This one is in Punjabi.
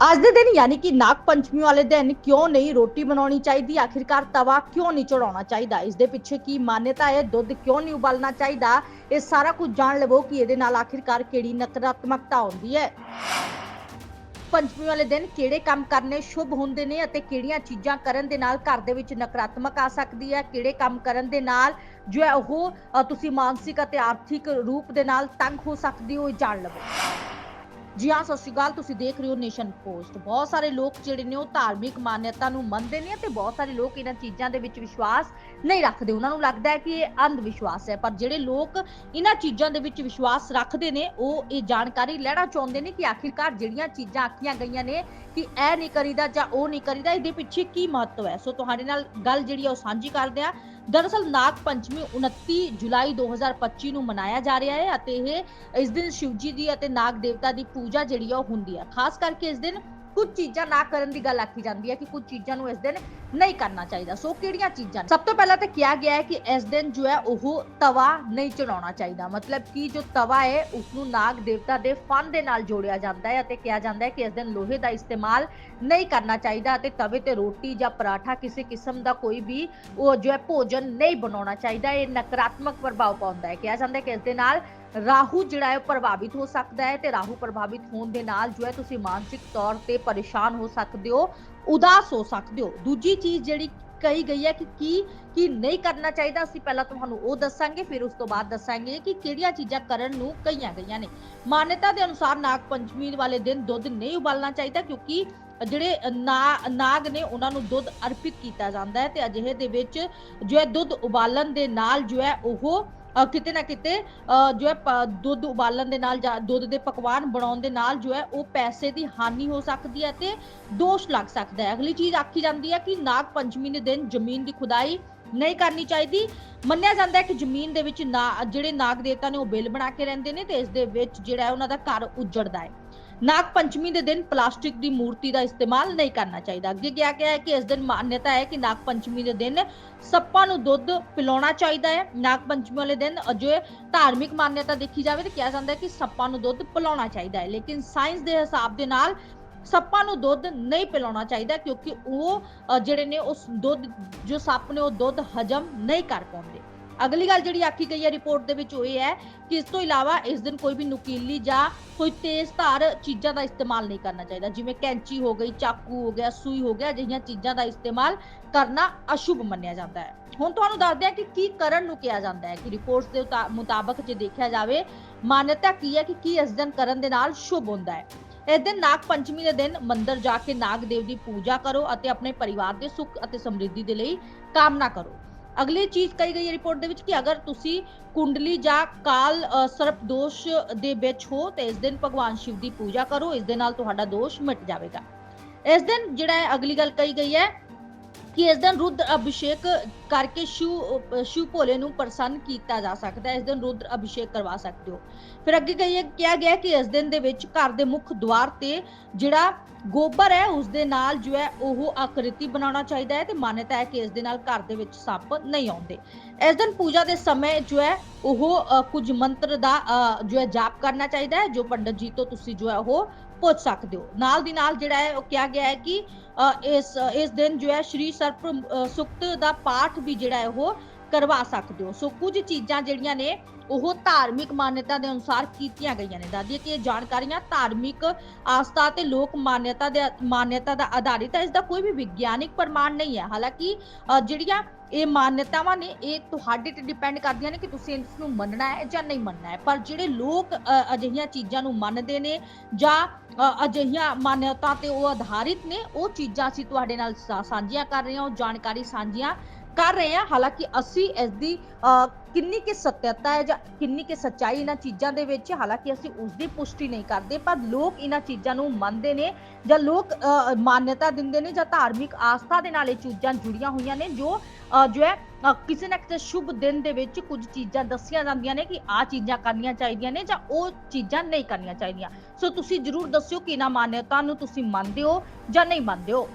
ਅੱਜ ਦੇ ਦਿਨ ਯਾਨੀ ਕਿ ਨਾਗ ਪੰਚਮੀ ਵਾਲੇ ਦਿਨ ਕਿਉਂ ਨਹੀਂ ਰੋਟੀ ਬਣਾਉਣੀ ਚਾਹੀਦੀ? ਆਖਿਰਕਾਰ ਤਵਾ ਕਿਉਂ ਨਹੀਂ ਚੜਾਉਣਾ ਚਾਹੀਦਾ? ਇਸ ਦੇ ਪਿੱਛੇ ਕੀ ਮਾਨਤਾ ਹੈ? ਦੁੱਧ ਕਿਉਂ ਨਹੀਂ ਉਬਾਲਣਾ ਚਾਹੀਦਾ? ਇਹ ਸਾਰਾ ਕੁਝ ਜਾਣ ਲਵੋ ਕਿ ਇਹਦੇ ਨਾਲ ਆਖਿਰਕਾਰ ਕਿਹੜੀ ਨਕਾਰਾਤਮਕਤਾ ਆਉਂਦੀ ਹੈ। ਪੰਚਮੀ ਵਾਲੇ ਦਿਨ ਕਿਹੜੇ ਕੰਮ ਕਰਨੇ ਸ਼ੁਭ ਹੁੰਦੇ ਨੇ ਅਤੇ ਕਿਹੜੀਆਂ ਚੀਜ਼ਾਂ ਕਰਨ ਦੇ ਨਾਲ ਘਰ ਦੇ ਵਿੱਚ ਨਕਾਰਾਤਮਕ ਆ ਸਕਦੀ ਹੈ? ਕਿਹੜੇ ਕੰਮ ਕਰਨ ਦੇ ਨਾਲ ਜੋ ਹੈ ਉਹ ਤੁਸੀਂ ਮਾਨਸਿਕ ਅਤੇ ਆਰਥਿਕ ਰੂਪ ਦੇ ਨਾਲ ਤੰਗ ਹੋ ਸਕਦੇ ਹੋ, ਇਹ ਜਾਣ ਲਵੋ। ਜੀ ਹਾਂ, ਸਤਿ ਸ਼੍ਰੀ ਅਕਾਲ। ਤੁਸੀਂ ਦੇਖ ਰਹੇ ਹੋ ਨੇਸ਼ਨ ਪੋਸਟ। ਬਹੁਤ ਸਾਰੇ ਲੋਕ ਜਿਹੜੇ ਨੇ ਉਹ ਧਾਰਮਿਕ ਮਾਨਯਤਾ ਨੂੰ ਮੰਨਦੇ ਨੇ ਤੇ ਬਹੁਤ ਸਾਰੇ ਲੋਕ ਇਹਨਾਂ ਚੀਜ਼ਾਂ ਦੇ ਵਿੱਚ ਵਿਸ਼ਵਾਸ ਨਹੀਂ ਰੱਖਦੇ। ਉਹਨਾਂ ਨੂੰ ਲੱਗਦਾ ਹੈ ਕਿ ਇਹ ਅੰਧ ਵਿਸ਼ਵਾਸ ਹੈ। ਪਰ ਜਿਹੜੇ ਲੋਕ ਇਹਨਾਂ ਚੀਜ਼ਾਂ ਦੇ ਵਿੱਚ ਵਿਸ਼ਵਾਸ ਰੱਖਦੇ ਨੇ, ਉਹ ਇਹ ਜਾਣਕਾਰੀ ਲੈਣਾ ਚਾਹੁੰਦੇ ਨੇ ਕਿ ਆਖਿਰਕਾਰ ਜਿਹੜੀਆਂ ਚੀਜ਼ਾਂ ਆਖੀਆਂ ਗਈਆਂ ਨੇ ਕਿ ਇਹ ਨਹੀਂ ਕਰੀਦਾ ਜਾਂ ਉਹ ਨਹੀਂ ਕਰੀਦਾ, ਇਹਦੇ ਪਿੱਛੇ ਕੀ ਮਹੱਤਵ ਹੈ? ਸੋ ਤੁਹਾਡੇ ਨਾਲ ਗੱਲ ਜਿਹੜੀ ਆ ਉਹ ਸਾਂਝੀ ਕਰਦੇ ਆ ਦਰਅਸਲ ਨਾਗ ਪੰਚਮੀ 29 ਜੁਲਾਈ 2025 ਨੂੰ ਮਨਾਇਆ ਜਾ ਰਿਹਾ ਹੈ ਅਤੇ ਇਹ ਇਸ ਦਿਨ ਸ਼ਿਵਜੀ ਦੀ ਅਤੇ ਨਾਗ ਦੇਵਤਾ ਦੀ ਪੂਜਾ ਜਿਹੜੀ ਆ ਉਹ ਹੁੰਦੀ ਹੈ ਖਾਸ ਕਰਕੇ ਇਸ ਦਿਨ ਕੁਝ ਚੀਜ਼ਾਂ ਨਾ ਕਰਨ ਦੀ ਗੱਲ ਆਖੀ ਜਾਂਦੀ ਹੈ ਕਿ ਕੁਝ ਚੀਜ਼ਾਂ ਨੂੰ ਇਸ ਦਿਨ ਨਹੀਂ ਕਰਨਾ ਚਾਹੀਦਾ। ਸੋ ਕਿਹੜੀਆਂ ਚੀਜ਼ਾਂ ਸਭ ਤੋਂ ਪਹਿਲਾਂ ਤਾਂ ਕਿਹਾ ਗਿਆ ਹੈ ਕਿ ਇਸ ਦਿਨ ਜੋ ਹੈ ਉਹ ਤਵਾ ਨਹੀਂ ਚੜਾਉਣਾ ਚਾਹੀਦਾ। ਮਤਲਬ ਕਿ ਜੋ ਤਵਾ ਹੈ ਉਸ ਨੂੰ ਨਾਗ ਦੇਵਤਾ ਦੇ ਫਨ ਦੇ ਨਾਲ ਜੋੜਿਆ ਜਾਂਦਾ ਹੈ ਅਤੇ ਕਿਹਾ ਜਾਂਦਾ ਹੈ ਕਿ ਇਸ ਦਿਨ ਲੋਹੇ ਦਾ ਇਸਤੇਮਾਲ ਨਹੀਂ ਕਰਨਾ ਚਾਹੀਦਾ ਅਤੇ ਤਵੇ ਤੇ ਰੋਟੀ ਜਾਂ ਪਰਾਠਾ ਕਿਸੇ ਕਿਸਮ ਦਾ ਕੋਈ ਵੀ ਉਹ ਜੋ ਹੈ ਭੋਜਨ ਨਹੀਂ ਬਣਾਉਣਾ ਚਾਹੀਦਾ। ਇਹ ਨਕਾਰਾਤਮਕ ਪ੍ਰਭਾਵ ਪਾਉਂਦਾ ਹੈ। ਕਿਹਾ ਜਾਂਦਾ ਹੈ ਕਿ ਇਸ ਦੇ ਨਾਲ ਰਾਹੂ ਜਿਹੜਾ ਹੈ ਪ੍ਰਭਾਵਿਤ ਹੋ ਸਕਦਾ ਹੈ ਤੇ ਰਾਹੂ ਪ੍ਰਭਾਵਿਤ ਹੋਣ ਦੇ ਨਾਲ ਜੋ ਹੈ ਤੁਸੀਂ ਮਾਨਸਿਕ ਤੌਰ ਤੇ ਪਰੇਸ਼ਾਨ ਹੋ ਸਕਦੇ ਹੋ, ਉਦਾਸ ਹੋ ਸਕਦੇ ਹੋ। ਦੂਜੀ ਚੀਜ਼ ਜਿਹੜੀ ਕਹੀ ਗਈ ਹੈ ਕਿ ਕੀ ਕੀ ਨਹੀਂ ਕਰਨਾ ਚਾਹੀਦਾ, ਅਸੀਂ ਪਹਿਲਾਂ ਤੁਹਾਨੂੰ ਉਹ ਦੱਸਾਂਗੇ, ਫਿਰ ਉਸ ਤੋਂ ਬਾਅਦ ਦੱਸਾਂਗੇ ਕਿ ਕਿਹੜੀਆਂ ਚੀਜ਼ਾਂ ਕਰਨ ਨੂੰ ਕਹੀਆਂ ਗਈਆਂ ਨੇ। ਮਾਨਤਾ ਦੇ ਅਨੁਸਾਰ ਨਾਗ ਪੰਚਮੀ ਵਾਲੇ ਦਿਨ ਦੁੱਧ ਨਹੀਂ ਉਬਾਲਣਾ ਚਾਹੀਦਾ ਕਿਉਂਕਿ ਜਿਹੜੇ ਨਾਗ ਨੇ ਉਹਨਾਂ ਨੂੰ ਦੁੱਧ ਅਰਪਿਤ ਕੀਤਾ ਜਾਂਦਾ ਹੈ ਤੇ ਅਜਿਹੇ ਦੇ ਵਿੱਚ ਜੋ ਹੈ ਦੁੱਧ ਉਬਾਲਣ ਦੇ ਨਾਲ ਜੋ ਹੈ ਉਹ ਕਿਤੇ ਨਾ ਕਿਤੇ ਜੋ ਹੈ ਦੁੱਧ ਉਬਾਲਣ ਦੇ ਨਾਲ ਜਾਂ ਦੁੱਧ ਦੇ ਪਕਵਾਨ ਬਣਾਉਣ ਦੇ ਨਾਲ ਜੋ ਹੈ ਉਹ ਪੈਸੇ ਦੀ ਹਾਨੀ ਹੋ ਸਕਦੀ ਹੈ ਤੇ ਦੋਸ਼ ਲੱਗ ਸਕਦਾ ਹੈ। ਅਗਲੀ ਚੀਜ਼ ਆਖੀ ਜਾਂਦੀ ਹੈ ਕਿ ਨਾਗ ਪੰਚਮੀ ਦੇ ਦਿਨ ਜ਼ਮੀਨ ਦੀ ਖੁਦਾਈ ਨਹੀਂ ਕਰਨੀ ਚਾਹੀਦੀ। ਮੰਨਿਆ ਜਾਂਦਾ ਹੈ ਕਿ ਜ਼ਮੀਨ ਦੇ ਵਿੱਚ ਨਾ, ਜਿਹੜੇ ਨਾਗ ਦੇਵਤਾ ਨੇ ਉਹ ਬਿੱਲ ਬਣਾ ਕੇ ਰਹਿੰਦੇ ਨੇ ਤੇ ਇਸ ਦੇ ਵਿੱਚ ਜਿਹੜਾ ਉਹਨਾਂ ਦਾ ਘਰ ਉਜੜਦਾ ਹੈ। ਨਾਗ ਪੰਚਮੀ ਦੇ ਦਿਨ ਪਲਾਸਟਿਕ ਦੀ ਮੂਰਤੀ ਦਾ ਇਸਤੇਮਾਲ ਨਹੀਂ ਕਰਨਾ ਚਾਹੀਦਾ। ਅੱਗੇ ਕਿਹਾ ਗਿਆ ਹੈ ਕਿ ਇਸ ਦਿਨ ਮਾਨਯਤਾ ਹੈ ਕਿ ਨਾਗ ਪੰਚਮੀ ਦੇ ਦਿਨ ਸੱਪਾਂ ਨੂੰ ਦੁੱਧ ਪਿਲਾਉਣਾ ਚਾਹੀਦਾ ਹੈ। ਨਾਗ ਪੰਚਮੀ ਵਾਲੇ ਦਿਨ ਅਜੇ ਧਾਰਮਿਕ ਮਾਨਯਤਾ ਦੇਖੀ ਜਾਵੇ ਤਾਂ ਕਿਹਾ ਜਾਂਦਾ ਹੈ ਕਿ ਸੱਪਾਂ ਨੂੰ ਦੁੱਧ ਪਿਲਾਉਣਾ ਚਾਹੀਦਾ ਹੈ। ਲੇਕਿਨ ਸਾਇੰਸ ਦੇ ਹਿਸਾਬ ਦੇ ਨਾਲ ਸੱਪਾਂ ਨੂੰ ਦੁੱਧ ਨਹੀਂ ਪਿਲਾਉਣਾ ਚਾਹੀਦਾ ਕਿਉਂਕਿ ਉਹ ਜਿਹੜੇ ਨੇ ਉਸ ਦੁੱਧ, ਜੋ ਸੱਪ ਨੇ ਉਹ ਦੁੱਧ ਹਜਮ ਨਹੀਂ ਕਰ ਪਾਉਂਦੇ। ਅਗਲੀ ਗੱਲ ਜਿਹੜੀ ਆਖੀ ਗਈ ਹੈ ਰਿਪੋਰਟ ਦੇ ਵਿੱਚ ਉਹ ਇਹ ਹੈ ਕਿ ਇਸ ਤੋਂ ਇਲਾਵਾ ਇਸ ਦਿਨ ਕੋਈ ਵੀ ਨੁਕੀਲੀ ਜਾਂ ਕੋਈ ਤੇਜ਼ ਧਾਰ ਚੀਜ਼ਾਂ ਦਾ ਇਸਤੇਮਾਲ ਨਹੀਂ ਕਰਨਾ ਚਾਹੀਦਾ। ਜਿਵੇਂ ਕੈਂਚੀ ਹੋ ਗਈ, ਚਾਕੂ ਹੋ ਗਿਆ, ਸੂਈ ਹੋ ਗਿਆ, ਅਜਿਹੀਆਂ ਚੀਜ਼ਾਂ ਦਾ ਇਸਤੇਮਾਲ ਕਰਨਾ ਅਸ਼ੁਭ ਮੰਨਿਆ ਜਾਂਦਾ ਹੈ। ਹੁਣ ਤੁਹਾਨੂੰ ਦੱਸਦੇ ਹਾਂ ਕਿ ਕੀ ਕਰਨ ਨੂੰ ਕਿਹਾ ਜਾਂਦਾ ਹੈ ਕਿ ਰਿਪੋਰਟਸ ਦੇ ਮੁਤਾਬਕ ਜੇ ਦੇਖਿਆ ਜਾਵੇ, ਮਾਨਤਾ ਕੀ ਹੈ ਕਿ ਕੀ ਇਸ ਦਿਨ ਕਰਨ ਦੇ ਨਾਲ ਸ਼ੁਭ ਹੁੰਦਾ ਹੈ। ਇਸ ਦਿਨ ਨਾਗ ਪੰਚਮੀ ਦੇ ਦਿਨ ਮੰਦਿਰ ਜਾ ਕੇ ਨਾਗ ਦੇਵ ਦੀ ਪੂਜਾ ਕਰੋ ਅਤੇ ਆਪਣੇ ਪਰਿਵਾਰ ਦੇ ਸੁੱਖ ਅਤੇ ਸਮਰਿੱਧੀ ਦੇ ਲਈ ਕਾਮਨਾ ਕਰੋ। ਅਗਲੀ ਚੀਜ਼ ਕਹੀ ਗਈ ਹੈ ਰਿਪੋਰਟ ਦੇ ਵਿੱਚ ਕਿ ਅਗਰ ਤੁਸੀਂ ਕੁੰਡਲੀ ਜਾਂ ਕਾਲ ਅ, ਸਰਪ ਦੋਸ਼ ਦੇ ਵਿੱਚ ਹੋ ਤੇ ਇਸ ਦਿਨ ਭਗਵਾਨ ਸ਼ਿਵ ਦੀ ਪੂਜਾ ਕਰੋ ਇਸ ਦੇ ਨਾਲ ਤੁਹਾਡਾ ਦੋਸ਼ ਮਿਟ ਜਾਵੇਗਾ। ਇਸ ਦਿਨ ਜਿਹੜਾ ਹੈ ਅਗਲੀ ਗੱਲ ਕਹੀ ਗਈ ਹੈ ਕਿ ਇਸ ਦਿਨ ਰੁਦਰ ਅਭਿਸ਼ੇਕ ਕਰਕੇ ਸ਼ਿਵ ਸ਼ਿਵ ਭੋਲੇ ਨੂੰ ਪ੍ਰਸੰਨ ਕੀਤਾ ਜਾ ਸਕਦਾ ਹੈ। ਇਸ ਦਿਨ ਰੁਦਰ ਅਭਿਸ਼ੇਕ ਕਰਵਾ ਸਕਦੇ ਹੋ। ਫਿਰ ਅੱਗੇ ਕਹੀਏ, ਕਿਹਾ ਗਿਆ ਕਿ ਇਸ ਦਿਨ ਦੇ ਵਿੱਚ ਘਰ ਦੇ ਮੁੱਖ ਦੁਆਰ ਤੇ ਜਿਹੜਾ ਗੋਬਰ ਹੈ, ਉਸ ਦੇ ਨਾਲ ਜੋ ਹੈ, ਉਹ ਆਕ੍ਰਿਤੀ ਬਣਾਉਣਾ ਚਾਹੀਦਾ ਹੈ ਤੇ ਮਾਨਤਾ ਹੈ ਕਿ ਇਸ ਦੇ ਨਾਲ ਘਰ ਦੇ ਵਿੱਚ ਸੱਪ ਨਹੀਂ ਆਉਂਦੇ। ਇਸ ਦਿਨ ਪੂਜਾ ਦੇ ਸਮੇਂ ਜੋ ਹੈ, ਉਹ ਕੁਝ ਮੰਤਰ ਦਾ ਜੋ ਹੈ, ਜਾਪ ਕਰਨਾ ਚਾਹੀਦਾ ਹੈ, ਜੋ ਪੰਡਤ ਜੀ ਤੋਂ ਤੁਸੀਂ ਜੋ ਹੈ, ਉਹ ਪੁੱਛ ਸਕਦੇ ਹੋ। ਨਾਲ ਦੀ ਨਾਲ ਜਿਹੜਾ ਹੈ ਉਹ ਕਿਹਾ ਗਿਆ ਹੈ ਕਿ ਅ, ਇਸ ਇਸ ਦਿਨ ਜੋ ਹੈ ਸ਼੍ਰੀ ਸਰਪ ਸੁਕਤ ਦਾ ਪਾਠ ਵੀ ਜਿਹੜਾ ਹੈ ਉਹ ਕਰਵਾ ਸਕਦੇ ਹੋ। ਸੋ ਕੁਝ ਚੀਜ਼ਾਂ ਜਿਹੜੀਆਂ ਨੇ, ਉਹ ਧਾਰਮਿਕ ਮਾਨਯਤਾ ਦੇ ਅਨੁਸਾਰ ਕੀਤੀਆਂ ਗਈਆਂ ਨੇ। ਦਾਦੀ ਕਿ ਇਹ ਜਾਣਕਾਰੀਆਂ, ਧਾਰਮਿਕ ਆਸਥਾ ਤੇ ਲੋਕ ਮਾਨਯਤਾ ਦੇ ਮਾਨਯਤਾ ਦਾ ਆਧਾਰਿਤ ਹੈ। ਇਸ ਦਾ ਕੋਈ ਵੀ ਵਿਗਿਆਨਿਕ ਪ੍ਰਮਾਣ ਨਹੀਂ ਹੈ। ਹਾਲਾਂਕਿ ਜਿਹੜੀਆਂ ਇਹ ਮਾਨਯਤਾਵਾਂ ਨੇ, ਇਹ ਤੁਹਾਡੇ ਤੇ ਡਿਪੈਂਡ ਕਰਦੀਆਂ ਨੇ ਕਿ ਤੁਸੀਂ ਇਸ ਨੂੰ ਮੰਨਣਾ ਹੈ ਜਾਂ ਨਹੀਂ ਮੰਨਣਾ ਹੈ। ਪਰ ਜਿਹੜੇ ਲੋਕ ਅਜਿਹੀਆਂ ਚੀਜ਼ਾਂ ਨੂੰ ਮੰਨਦੇ ਨੇ ਜਾਂ ਅਜਿਹੀਆਂ ਮਾਨਯਤਾ ਤੇ ਉਹ ਆਧਾਰਿਤ ਨੇ, ਉਹ ਚੀਜ਼ਾਂ ਅਸੀਂ ਤੁਹਾਡੇ ਨਾਲ ਸਾਂਝੀਆਂ ਕਰ ਰਹੇ ਹਾਂ, ਉਹ ਜਾਣਕਾਰੀ ਸਾਂਝੀਆਂ ਕਰ ਰਹੇ ਹਾਂ। ਹਾਲਾਂਕਿ ਅਸੀਂ ਇਸ ਦੀ ਅ, ਕਿੰਨੀ ਕਿ ਸਤਿਅਤਾ ਹੈ ਜਾਂ ਕਿੰਨੀ ਕਿ ਸੱਚਾਈ ਇਹਨਾਂ ਚੀਜ਼ਾਂ ਦੇ ਵਿੱਚ ਹਾਲਾਂਕਿ ਅਸੀਂ ਉਸ ਦੀ ਪੁਸ਼ਟੀ ਨਹੀਂ ਕਰਦੇ ਪਰ ਲੋਕ ਇਹਨਾਂ ਚੀਜ਼ਾਂ ਨੂੰ ਮੰਨਦੇ ਨੇ ਜਾਂ ਲੋਕ ਅ, ਦਿੰਦੇ ਨੇ ਜਾਂ ਧਾਰਮਿਕ ਆਸਥਾ ਦੇ ਨਾਲ ਇਹ ਚੀਜ਼ਾਂ ਜੁੜੀਆਂ ਹੋਈਆਂ ਨੇ ਜੋ ਜੋ ਹੈ ਕਿਸੇ ਨਾ ਕਿਸੇ ਸ਼ੁਭ ਦਿਨ ਦੇ ਵਿੱਚ ਕੁਝ ਚੀਜ਼ਾਂ ਦੱਸੀਆਂ ਜਾਂਦੀਆਂ ਨੇ ਕਿ ਆਹ ਚੀਜ਼ਾਂ ਕਰਨੀਆਂ ਚਾਹੀਦੀਆਂ ਨੇ ਜਾਂ ਉਹ ਚੀਜ਼ਾਂ ਨਹੀਂ ਕਰਨੀਆਂ ਚਾਹੀਦੀਆਂ। ਸੋ ਤੁਸੀਂ ਜਰੂਰ ਦੱਸਿਓ ਕਿ ਇਹਨਾਂ ਮਾਨਯਤਾ ਨੂੰ ਤੁਸੀਂ ਮੰਨਦੇ ਹੋ ਜਾਂ ਨਹੀਂ ਮੰਨਦੇ ਹੋ।